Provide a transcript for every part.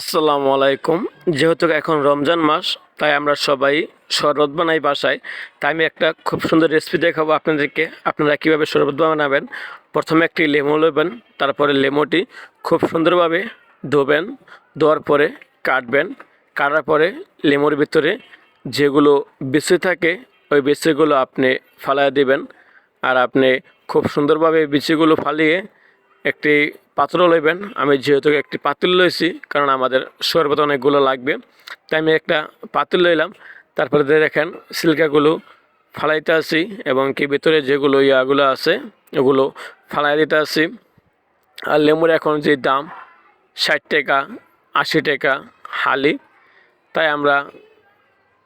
আসসালামু আলাইকুম। যেহেতু এখন রমজান মাস, তাই আমরা সবাই শরবত বানাই বাসায়। তাই আমি একটা খুব সুন্দর রেসিপি দেখাবো আপনাদেরকে। আপনারা কীভাবে শরবত বানাবেন? প্রথমে একটি লেমু নেবেন তারপরে লেমুটি খুব সুন্দরভাবে ধোবেন, ধোয়ার পরে কাটবেন। কাটার পরে লেমুর ভিতরে যেগুলো বিচি থাকে, ওই বিচিগুলো আপনি ফালাই দিবেন। আর আপনি খুব সুন্দরভাবে বিচিগুলো ফালিয়ে একটি পাত্র লইবেন। আমি যেহেতু একটি পাতিল লইছি, কারণ আমাদের শরবত অনেকগুলো লাগবে। তাই আমি একটা পাতিল লইলাম। তারপরে দেখেন সিল্কাগুলো ফালাইতে আসি এবং কি ভিতরে যেগুলো ইয়াগুলো আছে, ওগুলো ফালাই দিতে আসি আর লেমুর এখন যে দাম, ষাট টাকা, আশি টাকা হালি। তাই আমরা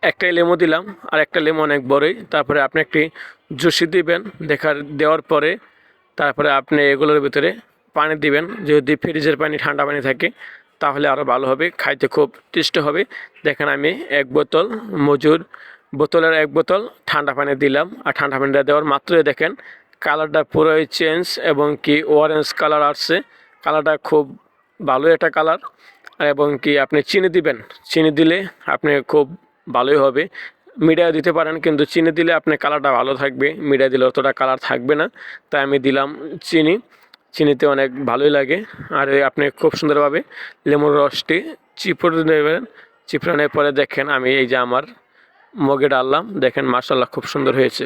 একটাই লেমু দিলাম। আর একটা লেমু অনেক বড়ই। তারপরে আপনি একটি জুসি দিবেন। দেখার দেওয়ার পরে তারপরে আপনি এগুলোর ভিতরে পানি দিবেন। যদি ফ্রিজের পানি, ঠান্ডা পানি থাকে, তাহলে আরও ভালো হবে, খাইতে খুব টেস্ট হবে। দেখেন আমি এক বোতল মজুর বোতলের এক বোতল ঠান্ডা পানি দিলাম। আর ঠান্ডা পানিটা দেওয়ার মাত্রই দেখেন কালারটা পুরোই চেঞ্জ এবং কি অরেঞ্জ কালার আসছে। কালারটা খুব ভালো একটা কালার এবং কি আপনি চিনি দিবেন। চিনি দিলে আপনি খুব ভালোই হবে। মিডিয়া দিতে পারেন, কিন্তু চিনি দিলে আপনি কালারটা ভালো থাকবে। মিডিয়া দিলে অতটা কালার থাকবে না, তাই আমি দিলাম চিনি। চিনিতে অনেক ভালোই লাগে, আর আপনি খুব সুন্দরভাবে লেমুর রসটি চিপড়ে নেবেন। চিপড়ানোর পরে দেখেন আমি এই যে আমার মগে ডাললাম, দেখেন মার্শাল্লাহ খুব সুন্দর হয়েছে।